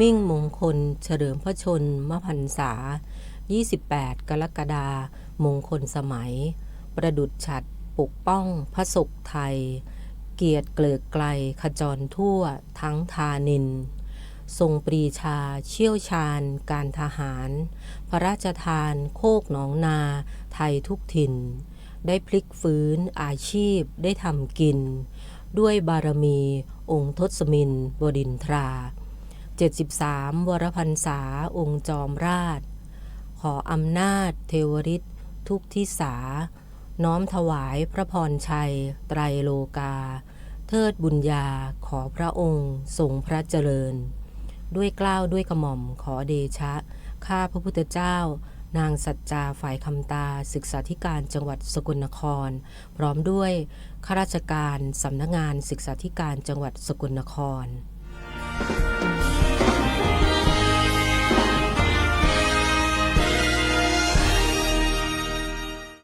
มิ่งมงคล เฉลิมพระชนมพรรษา 28 กรกฎามงคลสมัย ประดุจฉัดปกป้องพระศกไทย เกียรติเกลิกไกลขจรทั่วทั้งทานิน ทรงปรีชาเชี่ยวชาญ การทหาร พระราชทานโคกหนองนาไทยทุกถิ่น ได้พลิกฟื้นอาชีพได้ทำกิน ด้วยบารมีองค์ทศมินบดินทรา 73 วรพันษาองค์จอมราช ขออำนาจ เทวฤทธิ์ทุกทิสา น้อมถวายพระพรชัย ไตรโลกา เทิดบุญญาขอพระองค์ทรงพระเจริญ ด้วยกล้าวด้วยกระหม่อมขอเดชะ ข้าพระพุทธเจ้า นางสัจจาฝ่ายคำตาศึกษาธิการจังหวัดสกลนคร พร้อมด้วยข้าราชการสำนักงานศึกษาธิการจังหวัดสกลนคร